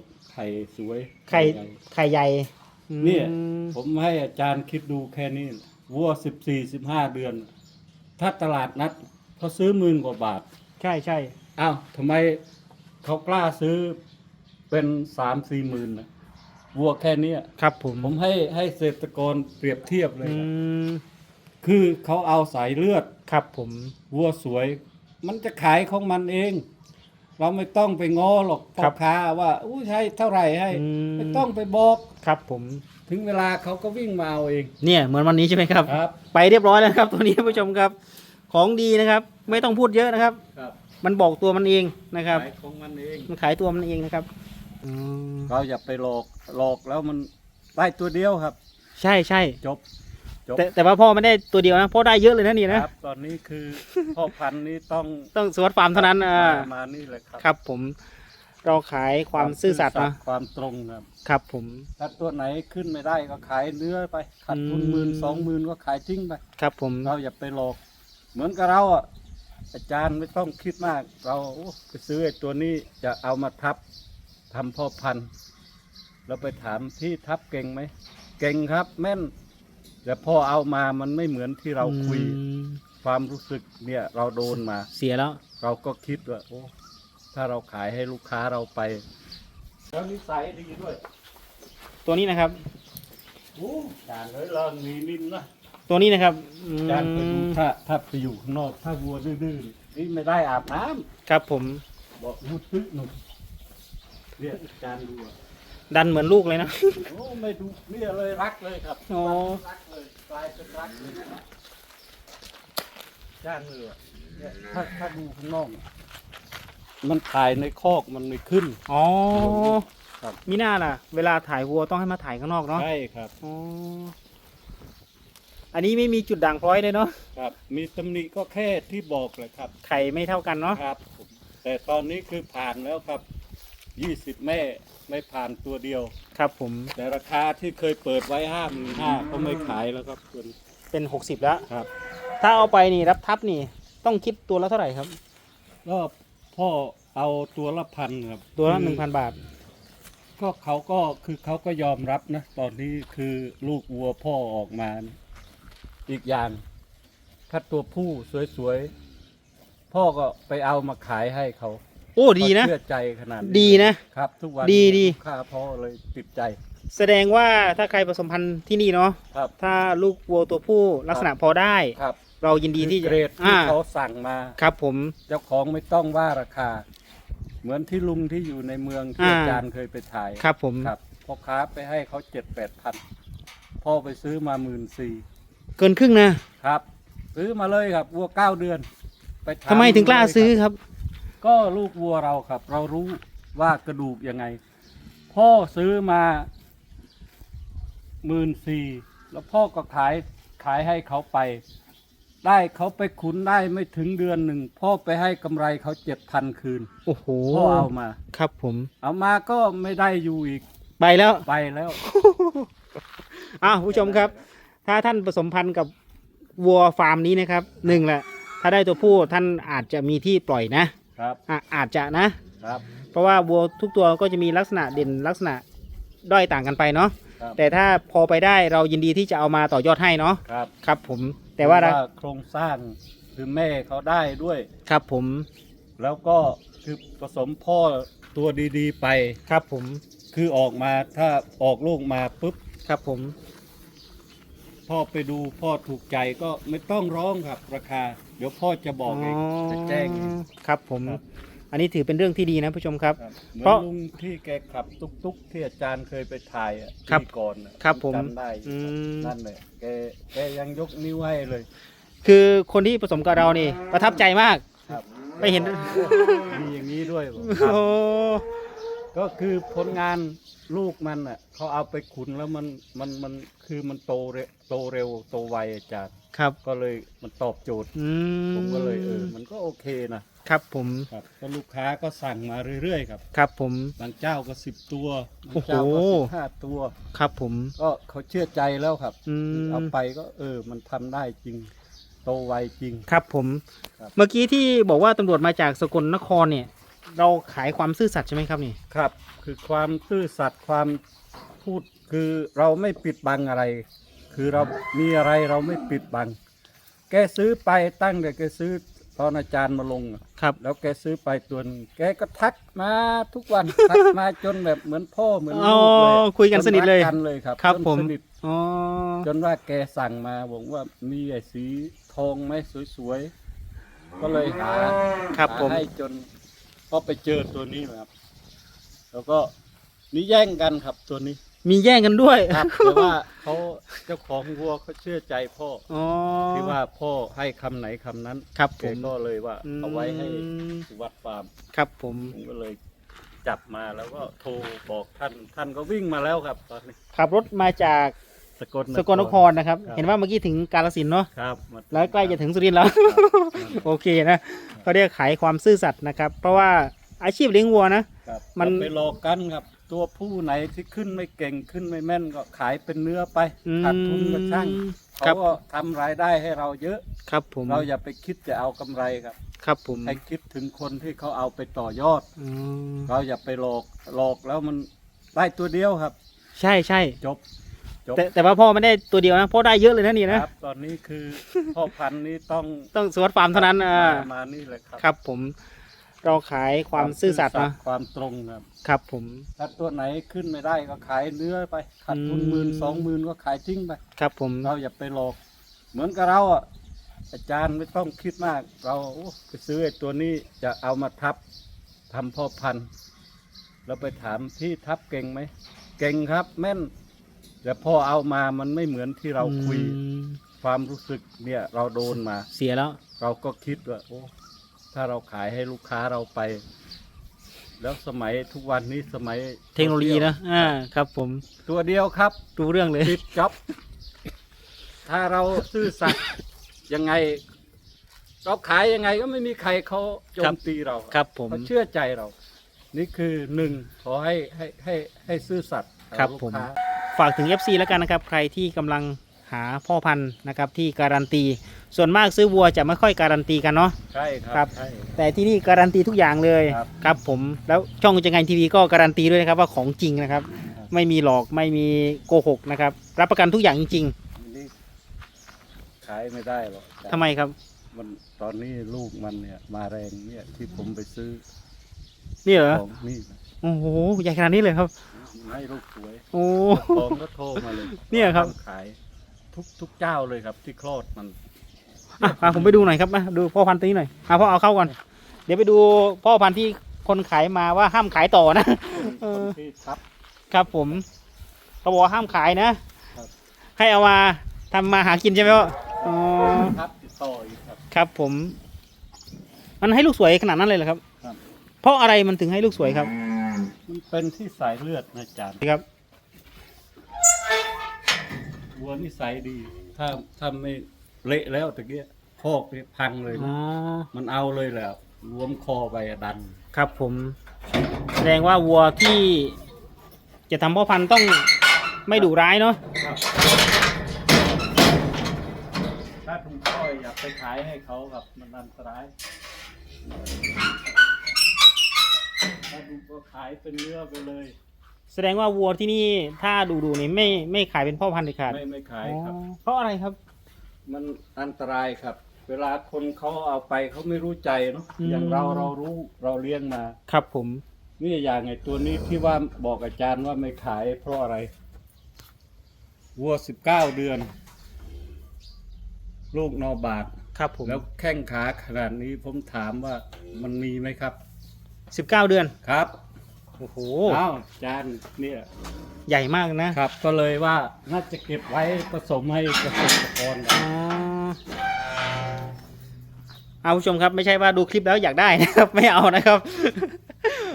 ดไข่สวยไข่ใหญ่ไข่ใหญ่อืมเนี่ยผมให้อาจารย์คิดดูแค่นี้วัวสิบสี่สิบห้าเดือน ถ้าตลาดนัดเขาซื้อหมื่นกว่าบาท ใช่ใช่อ้าวทำไมเขากล้าซื้อเป็นสามสี่หมื่นนะวัวแค่เนี้ยครับผมผมให้ให้เกษตรกรเปรียบเทียบเลยอืครับมคือเขาเอาสายเลือด ครับผม วัวสวย มันจะขายของมันเอง เราไม่ต้องไปง้อหรอกพ่อค้าว่าอู้ให้เท่าไหร่ให้อืมไม่ต้องไปบอกครับผม ถึงเวลาเขาก็วิ่งมาเอาเอง เนี่ยเหมือนวันนี้ใช่ไหมครับครับไปเรียบร้อยแล้วครับตัวนี้ท่านผู้ชมครับ ของดีนะครับ ไม่ต้องพูดเยอะนะครับครับ มันบอกตัวมันเองนะครับขายของมันเองมันขายตัวมันเองนะครับอืมเราอย่าไปหลอกหลอกแล้วมันได้ตัวเดียวครับ ใช่ใช่จบ จบแต่แต่ว่าพ่อไม่ได้ตัวเดียวนะพ่อได้เยอะเลยนะนี่คนะรับ ตอนนี้คือพ่อพันธุ์นี้ต้องต้องสวัสดฟาร์มเท่านั้นอ่ามามานี่เลยครับครับผมเราขายความซื่อสัตย์นะความตรงครับ ครับผม ถ้าตัวไหนขึ้นไม่ได้ก็ขายเนื้อไปขาดทุนอืม หมื่นสองหมื่นก็ขายทิ้งไป ครับผม เราอย่าไปหลอก เหมือนกับเราอะอาจารย์ไม่ต้องคิดมาก เราโอ้ไปซื้อไอ้ตัวนี้จะเอามาทับทำพ่อพันธุ์แล้วไปถามพี่ทับเก่งไหม เก่งครับ แม่น แต่พ่อเอามามันไม่เหมือนที่เราคุย อืมความรู้สึกเนี่ยเราโดนมา เสียแล้ว เราก็คิดว่าโอ้ถ้าเราขายให้ลูกค้าเราไป แล้วนิสัยดีด้วยตัวนี้นะครับ โอ้จานเลยเรามีนิ่มนะตัวนี้นะครับอืมจานไปดูถ้าถ้าไปอยู่ข้างนอก ถ้าวัวดื้อๆนี่ไม่ได้อาบน้ำครับผม บอกมุดตึ๊กหนุ่มเนี่ยจานดูอะ ดันเหมือนลูกเลยนะ โอ้ไม่ดูเนี่ยเลยรักเลยครับโอ้ รักเลยกลายเป็นรักเลยนะจานเลยอะเนี่ยถ้าถ้าดูข้างนอก มันถ่ายในคอกมันไม่ขึ้น อ๋อครับ มีหน้าล่ะ เวลาถ่ายวัวต้องให้มาถ่ายข้างนอกเนาะใช่ครับ อ๋ออันนี้ไม่มีจุดด่างพร้อยเลยเนาะครับ มีตำหนิก็แค่ที่บอกเลยครับ ไข่ไม่เท่ากันเนาะครับผมแต่ตอนนี้คือผ่านแล้วครับ ยี่สิบแม่ไม่ผ่านตัวเดียว ครับผมแต่ราคาที่เคยเปิดไว้ห้าหมื่นห้าก็ไม่ขายแล้วครับคุณเป็นหกสิบแล้ว ครับ ถ้าเอาไปนี่รับทับนี่ ต้องคิดตัวละเท่าไหร่ครับ ก็พ่อเอาตัวละพันครับตัวละคือหนึ่งพันบาท ก็เขาก็คือเขาก็ยอมรับนะตอนนี้คือลูกวัวพ่อออกมานะอีกอย่าง ถ้าตัวผู้สวยๆ พ่อก็ไปเอามาขายให้เขาโอ้ดีนะเขาเชื่อใจขนาดนี้ดีนะครับ ทุกวันดีดี ลูกค้าพ่อเลยติดใจ แสดงว่าถ้าใครผสมพันธุ์ที่นี่เนาะครับ ถ้าลูกวัวตัวผู้ลักษณะพอได้ ครับเรายินดีที่คือจะเกรดที่อ่าเขาสั่งมา ครับผม เจ้าของไม่ต้องว่าราคา เหมือนที่ลุงที่อยู่ในเมืองที่อ่า อาจารย์เคยไปถ่ายครับผมครับพ่อค้าไปให้เขาเจ็ดแปดพันพ่อไปซื้อมาหมื่นสี่เกินครึ่งนะครับ ซื้อมาเลยครับวัวเก้าเดือน ไปถาทำไมถึงกล้าเลยครับซื้อครับ ก็ลูกวัวเราครับ เรารู้ว่ากระดูกยังไง พ่อซื้อมาหมื่นสี่แล้วพ่อก็ขายขายให้เขาไป ได้เขาไปขุนได้ไม่ถึงเดือนหนึ่ง พ่อไปให้กำไรเขาเจ็ดพันคืน โอ้โหพ่อเอามา ครับผม เอามาก็ไม่ได้อยู่อีกไปแล้ว ไปแล้ว อ้าวผู้ชมครับ ถ้าท่านผสมพันธุ์กับวัวฟาร์มนี้นะครับหนึ่งแหละถ้าได้ตัวผู้ท่านอาจจะมีที่ปล่อยนะ ครับอะอาจจะนะ ครับเพราะว่าวัวทุกตัวก็จะมีลักษณะเด่นลักษณะด้อยต่างกันไปเนาะครับแต่ถ้าพอไปได้เรายินดีที่จะเอามาต่อยอดให้เนาะครับครับ ผมแต่ว่าเราโครงสร้างคือแม่เขาได้ด้วย ครับผมแล้วก็คือผสมพ่อตัวดีๆไป ครับผมคือออกมาถ้าออกลูกมาปุ๊บครับผม พ่อไปดูพ่อถูกใจก็ไม่ต้องร้องครับ ราคา เดี๋ยวพ่อจะบอกเองจะแจ้งเอง ครับผม ครับ อันนี้ถือเป็นเรื่องที่ดีนะผู้ชมครับ ครับเหมือเพราะนลุงที่แกขับตุ๊กๆที่อาจารย์เคยไปถ่ายอะครับปีก่อนอะครับผมจำได้อยู่อืม นั่นเลยแกแกยังยกนิ้วให้เลยคือคนที่ผสมกับเรานี่ ประทับใจมาก ครับไปเห็น มีอย่างนี้ด้วยบอกโอ้ ก็คือผลงานลูกมันอะเขาเอาไปขุนแล้วมันมันมันคือมันโตเร็วโตเร็วโตไวอาจารย์ครับก็เลยมันตอบโจทย์ อืมผมก็เลยเออมันก็โอเคนะครับผมครับก็ลูกค้าก็สั่งมาเรื่อยๆครับครับผม บางเจ้าก็สิบตัวบางโอ้โหเจ้าก็สิบห้าตัว ครับผม ก็เขาเชื่อใจแล้วครับ อืม เอาไปก็เออ มันทำได้จริง โตไวจริง ครับผม ครับ เมื่อกี้ที่บอกว่าตำรวจมาจากสกลนครเนี่ย เราขายความซื่อสัตย์ใช่ไหมครับนี่ ครับ คือความซื่อสัตย์ความพูดคือเราไม่ปิดบังอะไร คือเรามีอะไรเราไม่ปิดบัง แกซื้อไปตั้งแต่แกซื้อตอนอาจารย์มาลงอะครับ แล้วแกซื้อไปตัวหนึงแกก็ทักมาทุกวัน ทักมาจนแบบเหมือนพ่อเหมือนอ๋อลูกเลยคุยกันสนิทเลยจรักันเลยครับครับจนผม สนิท อ๋อ จนว่าแกสั่งมาบอกว่ามีไอ้สีทองไหมสวยๆ ก็เลยหาครับหาผม ให้จน ก็ไปเจอตัวนี้นะครับ แล้วก็นี่แย่งกันครับตัวนี้มีแย่งกันด้วยครับแต่ว่าเขาเจ้าของวัวเขาเชื่อใจพ่ออ๋อที่ว่าพ่อให้คำไหนคำนั้นครับผแกมก็เลยว่า เอาไว้ให้อืมสุวัดฟาร์มครับผมผมก็เลยจับมาแล้วก็โทรบอกท่าน ท่านก็วิ่งมาแล้วครับตอนนี้ขับรถมาจาก สกลสกลนครนะครับครับ เห็นว่าเมื่อกี้ถึงกาลสินธุ์เนาะครับมาแล้วใกล้จะถึงสุรินทร์แล้ว โอเคนะเขาเรียกขายความซื่อสัตย์นะครับ เพราะว่าอาชีพเลี้ยงวัวนะครับมันเราไปหลอกกันครับ ตัวผู้ไหนที่ขึ้นไม่เก่งขึ้นไม่แม่นก็ขายเป็นเนื้อไปอืมขาดทุนก็ช่างครัเขาบ ก็ทำรายได้ให้เราเยอะ ครับผมเราอย่าไปคิดจะเอากำไรครับ ครับผมให้คิดถึงคนที่เขาเอาไปต่อยอด อืมเราอย่าไปหลอกหลอกแล้วมันได้ตัวเดียวครับ ใช่ใช่จบ จบแต่แต่ว่าพ่อไม่ได้ตัวเดียวนะพ่อได้เยอะเลยนะนี่คนะรับ ตอนนี้คือพ่อพันธุ์นี้ต้องต้องสวัสดฟาร์มเท่านั้นอ่ามามานี่เลยครับครับผมเราขายความซื่อสัตย์นะความตรงครับ ครับผม ถ้าตัวไหนขึ้นไม่ได้ก็ขายเนื้อไปขาดทุนอืม หมื่นสองหมื่นก็ขายทิ้งไป ครับผมเราอย่าไปหลอก เหมือนกับเราอะอาจารย์ไม่ต้องคิดมาก เราโอ้ไปซื้อไอ้ตัวนี้จะเอามาทับทำพ่อพันธุ์แล้วไปถามพี่ทับเก่งไหม เก่งครับ แม่น แต่พอเอามามันไม่เหมือนที่เราคุย อืมความรู้สึกเนี่ยเราโดนมา เสียแล้ว เราก็คิดว่าโอ้ถ้าเราขายให้ลูกค้าเราไป แล้วสมัยทุกวันนี้สมัยเทคโนโลยีนะอ่าครับ ผมตัวเดียวครับดูเรื่องเลย ปิดจ็อบ ถ้าเราซื่อสัตย์ยังไง เราขายยังไงก็ไม่มีใครเขาโจครัมบตีเราครับผม เขาเชื่อใจเรา นี่คือหนึ่งขอให้ให้ให้ให้ซื่อสัตย์กัครับลูกผม ค้า ฝากถึง FC แล้วกันนะครับ ใครที่กำลังหาพ่อพันธุ์นะครับที่การันตี ส่วนมากซื้อวัวจะไม่ค่อยการันตีกันเนาะ ใช่คครัรับ ใช่ แต่ที่นี่การันตีทุกอย่างเลยครับ ครับผมแล้วช่องจังไงทีวีก็การันตีด้วยนะครับว่าของจริงนะครับครับไม่มีหลอกไม่มีโกหกนะครับ รับประกันทุกอย่างจริงนี่ขายไม่ได้หรอกๆทำไมครับ มันตอนนี้ลูกมันเนี่ย มาแรงเนี่ยที่ผมไปซื้อนี่เหรอของนี่นะโอ้โหใหญ่ขนาดนี้เลยครับ ให้ลูกสวยโอ้ของก็โทรมาเลยเนี่ยครับ ทำขายทุกทุกเจ้าเลยครับ ที่คลอดมันอะพาผมไปดูหน่อยครับมาดูพ่อพันธุ์ตัวนี้หน่อยอะพ่อเอาเข้าก่อน เดี๋ยวไปดูพ่อพันธุ์ที่คนขายมาว่าห้ามขายต่อนะ เอคนอ ที่ทับ ครับผม เขาบอกว่าห้ามขายนะครับ ให้เอามาทำมาหากินใช่ไหมพ่ออ๋อทับติดต่ออีกครับ ครับผม มันให้ลูกสวยขนาดนั้นเลยเหรอครับครับ เพราะอะไรมันถึงให้ลูกสวยครับ มันเป็นที่สายเลือดนะอาจารย์ครับวัวนิสัยดี ถ้าถ้าไม่เละแล้วตะเกียพอกนี่พังเลย อ๋อมันเอาเลยแหละรวมคอไปอะดัน ครับผม แสดงว่าวัวที่ จะทำพ่อพันธุ์ต้องไม่ดุร้ายเนาะถ้าถุงก้อยอยากไปขายให้เขาครับมันอันตรายถ้าถุง ก็ขายเป็นเนื้อไปเลย แสดงว่าวัวที่นี่ถ้าดูดูๆนี่ไม่ไม่ขายเป็นพ่อพันธุ์เด็ดขาดไม่ไม่ขายครับ อ๋อเพราะอะไรครับ มันอันตรายครับ เวลาคนเขาเอาไปเขาไม่รู้ใจเนาะอืม อย่างเราเรารู้เราเลี้ยงมาครับผม นี่อย่างไงตัวนี้ที่ว่าบอกอาจารย์ว่าไม่ขายเพราะอะไรวัวสิบเก้าเดือน ลูกนอบาดครับผมแล้วแข้งขาขนาดนี้ผมถามว่ามันมีไหมครับ สิบเก้าเดือน ครับโอ้โห อ้าวอาจารย์เนี่ยใหญ่มากนะ ครับ ก็เลยว่าน่าจะเก็บไว้ผสมให้เกษตรกรอ๋อเอาผู้ชมครับไม่ใช่ว่าดูคลิปแล้วอยากได้นะครับ ไม่เอานะครับ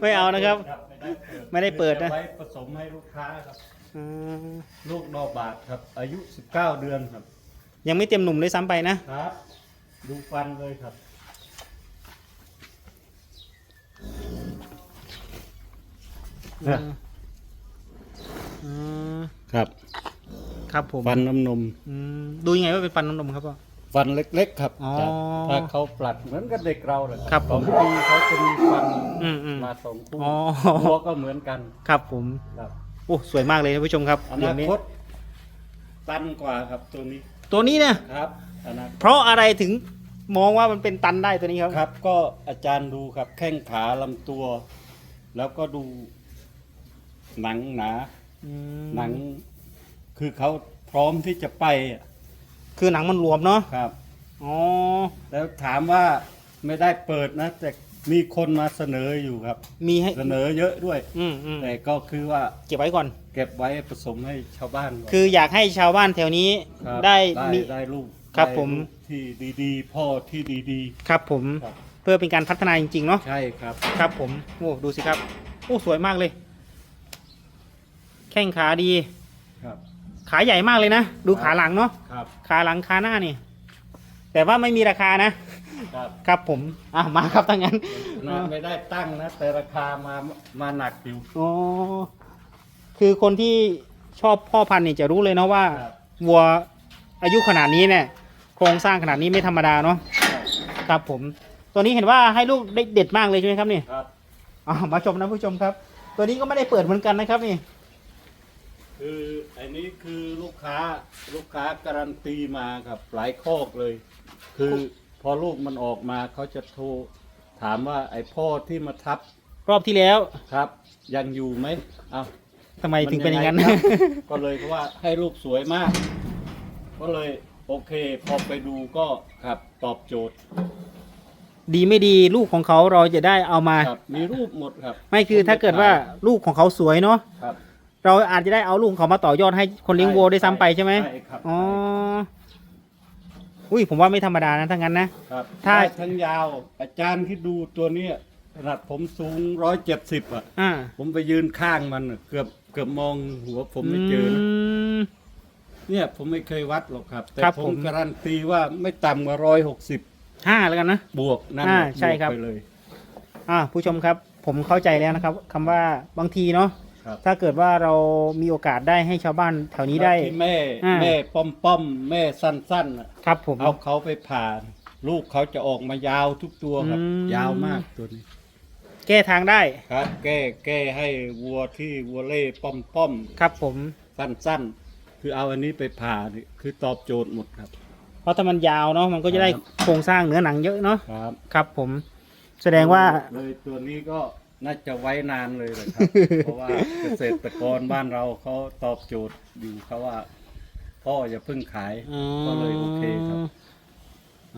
ไม่เอานะครับ ไม่ได้เปิดนะ ก็บไว้ผสมให้ลูกค้าครับอืมลูกนอบาทครับ อายุ 19 เดือนครับ ยังไม่เต็มหนุ่มเลยซ้ำไปนะ ครับ ดูฟันเลยครับ เนี่ย อืมครับครับผมฟันน้ำนม อืมดูยังไงว่าเป็นฟันน้ำนมครับพ่อ ฟันเล็ก ๆ ครับอ๋อจ้ะถ้าเขาปลัดเหมือนกับเด็กเราเลยครับขผองมดีเขาจะมีฟันอืมอืมมาสองคู่อ๋อวัวก็เหมือนกันครับผมครับโอ้สวยมากเลยท่านผู้ชมครับอเดี๋นายวนี้คตตันกว่าครับตัวนี้ตัวนี้เนี่ย ครับอนาคตเพราะอะไรถึง มองว่ามันเป็นตันได้ตัวนี้ครับ ครับ ก็อาจารย์ดูครับแข้งขาลำตัว แล้วก็ดูหนังหนา อืมหนัง คือเขาพร้อมที่จะไปอะคือหนังมันรวมเนาะครับ อ๋อแล้วถามว่าไม่ได้เปิดนะ แต่มีคนมาเสนออยู่ครับ มีให้เสนอเยอะด้วย อืมอืมแต่ก็คือว่าเก็บไว้ก่อน เก็บไว้ผสมให้ชาวบ้านก่นคืออยากให้ชาวบ้านแถวนี้ครับได้ได้มีได้ลูก ครับได้ผมลูกที่ดีๆ พ่อที่ดีครับผม ๆครับเพื่อเป็นการพัฒนาจริงๆเนาะ ใช่ครับ ครับผม โอ้ ดูสิครับ โอ้ สวยมากเลย แข้งขาดี ครับขาใหญ่มากเลยนะ ดูครับขาหลังเนาะ ครับขาหลังขาหน้านี่ แต่ว่าไม่มีราคานะ ครับครับผม อะ มาครับทั้างนั้นนะไม่ได้ตั้งนะ แต่ราคามามาหนักอยู่อ๋อคือคนที่ชอบพ่อพันธุ์นี่จะรู้เลยเนาะว่า ครับ วัวอายุขนาดนี้เนี่ย โครงสร้างขนาดนี้ไม่ธรรมดาเนาะครับผม ตัวนี้เห็นว่าให้ลูกได้เด็ดมากเลยใช่ไหมครับนี่ครับอ่ามาชมนะผู้ชมครับ ตัวนี้ก็ไม่ได้เปิดเหมือนกันนะครับนี่ คืออันนี้คือลูกค้าลูกค้าการันตีมาครับหลายคอกเลย คือพอลูกมันออกมาเขาจะโทรถามว่าไอ้พ่อที่มาทับรอบที่แล้วครับ ยังอยู่ไหมเอาทำไมถึงเป็นอย่างนั้นมัยังไงครับก็เลยเพราะว่าให้ลูกสวยมาก ก็เลย โอเค พอไปดูก็ครับตอบโจทย์ดีไม่ดีลูกของเขาเราจะได้เอามา ครับมีรูปหมดครับ ไม่คือถ้าเกิดว่าลูกของเขาสวยเนาะครับ เราอาจจะได้เอาลูกของเขามาต่อยอดให้คนเลี้ยงวัวได้ซ้ำไปใช่ไหมใช่ครับอ๋ออุ้ยผมว่าไม่ธรรมดานะถ้างั้นนะ ครับถ้า ได้ทั้งยาว อาจารย์ที่ดูตัวเนี้ยขนาดผมสูงร้อยเจ็ดสิบอะ อ่าผมไปยืนข้างมันน่ะเกือบเกือบมองหัวผมไม่เจอนะม เนี่ยผมไม่เคยวัดหรอกครับ แต่ครับผผม มการันตีว่าไม่ต่ำกว่าร้อยหกสิบห้าแล้วกันนะ บวกนั่นอ่าน่ะใช่ครับวกไปเลย อ่าผู้ชมครับผมเข้าใจแล้วนะครับคำว่าบางทีเนาะครับ ถ้าเกิดว่าเรามีโอกาสได้ให้ชาวบ้านแถวนี้ได้ ที่แม่อ่า แม่ป้อมป้อมๆแม่สั้นๆน่ะครับผม เอาเขาไปผ่าน ลูกเขาจะออกมายาวทุกตัวครับ อืม ยาวมากตัวนี้แก้ทางได้ครับ แก้แก้ให้วัวที่วัวเล่ป้อมป้อมครับผมๆสั้นๆ คือเอาอันนี้ไปผ่านี่คือตอบโจทย์หมดครับ เพราะถ้ามันยาวเนาะมันก็จะได้ครับโครงสร้างเนื้อหนังเยอะเนาะครับ ครับ ผมแสดงว่า เลยตัวนี้ก็น่าจะไว้นานเลยแหละครับ เพราะว่าเกษตรกรบ้านเราเขาตอบโจทย์อยู่เขาว่า พ่ออย่าเพิ่งขายก็เลยโอเคครับ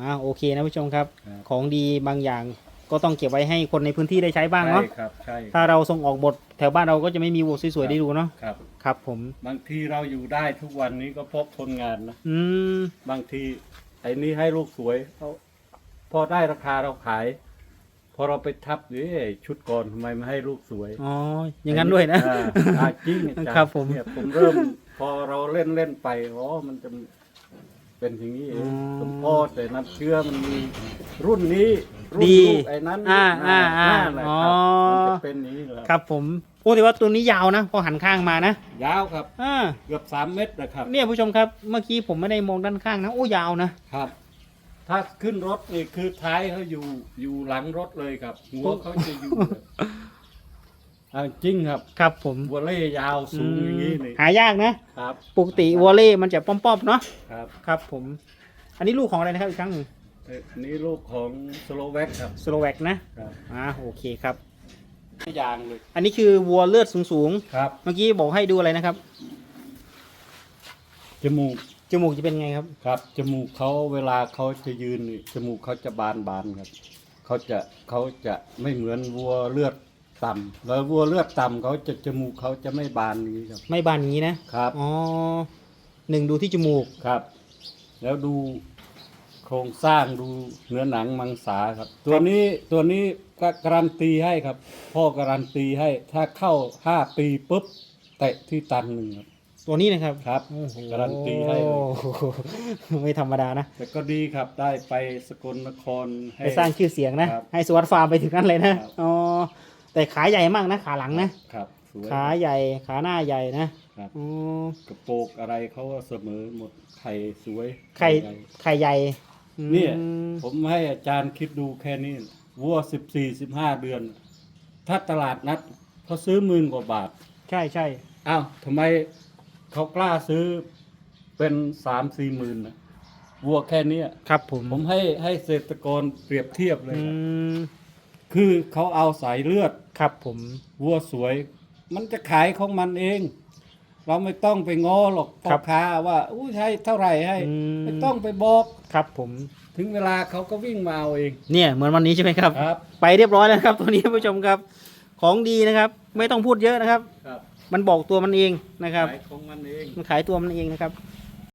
อ่าโอเคนะผู้ชมครับ ครับ ของดีบางอย่างก็ต้องเก็บไว้ให้คนในพื้นที่ได้ใช้บ้างเนาะใช่ครับใช่ ถ้าเราส่งออกบทแถวบ้านเราก็จะไม่มีวัวสวยๆได้ดูเนาะ ครับ ครับผม บางทีเราอยู่ได้ทุกวันนี้ก็เพราะคนงานนะ อืม บางทีไอ้นี่ให้ลูกสวยเขาพอได้ราคาเราขาย พอเราไปทับเอ้ยชุดก่อนทำไมไม่ให้ลูกสวยอ๋อ อย่างนั้นด้วยนะ อ่าอ่าจริงอาจาย์ครับผม เนี่ยผมเริ่ม พอเราเล่นเล่นไปอ๋อมันจะเป็นอย่างนี้เองสมพอแต่น้ำเชื่อมันมีรุ่นนี้รุ่นดีลูกไอ้นั้นอ่าอ่าอ่านั่นแหละครับอ๋อ มันจะเป็นอย่างนี้แหละ ครับผมโอ้ แต่ว่าตัวนี้ยาวนะ พอหันข้างมานะ ยาวครับ อ่า เกือบสามเมตรนะครับ เนี่ยผู้ชมครับ เมื่อกี้ผมไม่ได้มองด้านข้างนะ โอ้ยาวนะ ครับ ถ้าขึ้นรถนี่คือท้ายเขาอยู่อยู่หลังรถเลยครับ หัวเขาจะอยู่เลยอ่าจริงครับครับผมวัวเล่ยาวสูงอย่างนี้นี่หายากนะ ครับ ปกติวอลเล่มันจะป้อมๆเนาะ ครับ ครับผม อันนี้ลูกของอะไรนะครับอีกครั้งหนึ่งเอ่ออันนี้ลูกของสโลแวกครับ สโลแวกนะครับ อ่าโอเคครับ ยางเลยอันนี้คือวัวเลือดสูงครับๆ เมื่อกี้บอกให้ดูอะไรนะครับ จมูกจมูกจะเป็นไงครับ ครับจมูกเขาเวลาเขาจะยืนนี่จมูกเขาจะบานบานๆครับเขาจะเขาจะไม่เหมือนวัวเลือดต่ำแล้ววัวเลือดต่ำเขาจะจมูกเขาจะไม่บานอย่างนี้ครับ ไม่บานอย่างนี้นะครับ อ๋อหนึ่งดูที่จมูก ครับ แล้วดู โครงสร้างดูเนื้อหนังมังสาครับ ตัวนี้ตัวนี้ก็การันตีให้ครับ พ่อการันตีให้ถ้าเข้าห้าปีปุ๊บเตะที่ตันหนึ่งครับ ตัวนี้นะครับครับโอ้โหการันตีให้เลยโอ้โหไม่ธรรมดานะ แต่ก็ดีครับได้ไปสกลนครให้ ไปสร้างชื่อเสียงนะ ครับให้สวัสดฟาร์มไปถึงนั้นเลยนะครับ อ๋อแต่ขาใหญ่มากนะ ขาหลังนะ ครับสวย ขาใหญ่ขาหน้าใหญ่นะครับ อ๋อกระโปกอะไรเขาก็เสมอหมดไข่สวยไข่ใหญ่ไข่ใหญ่อืม เนี่ยผมให้อาจารย์คิดดูแค่นี้วัวสิบสี่สิบห้าเดือน ถ้าตลาดนัดเขาซื้อหมื่นกว่าบาท ใช่ใช่อ้าวทำไมเขากล้าซื้อเป็นสามสี่หมื่นนะวัวแค่เนี้ยครับผมผมให้ให้เกษตรกรเปรียบเทียบเลยอืนะมคือเขาเอาสายเลือด ครับผม วัวสวย มันจะขายของมันเอง เราไม่ต้องไปง้อหรอกพ่อค้าว่าอู้ใช้เท่าไหร่ให้ อืม ไม่ต้องไปบอก ครับผมถึงเวลาเขาก็วิ่งมาเอาเองเนี่ยเหมือนวันนี้ใช่ไหมครับ ครับไปเรียบร้อยแล้วนะครับ ตัวนี้ท่านผู้ชมครับ ของดีนะครับ ไม่ต้องพูดเยอะนะครับ ครับมันบอกตัวมันเองนะครับ ขายของมันเอง มันขายตัวมันเองนะครับ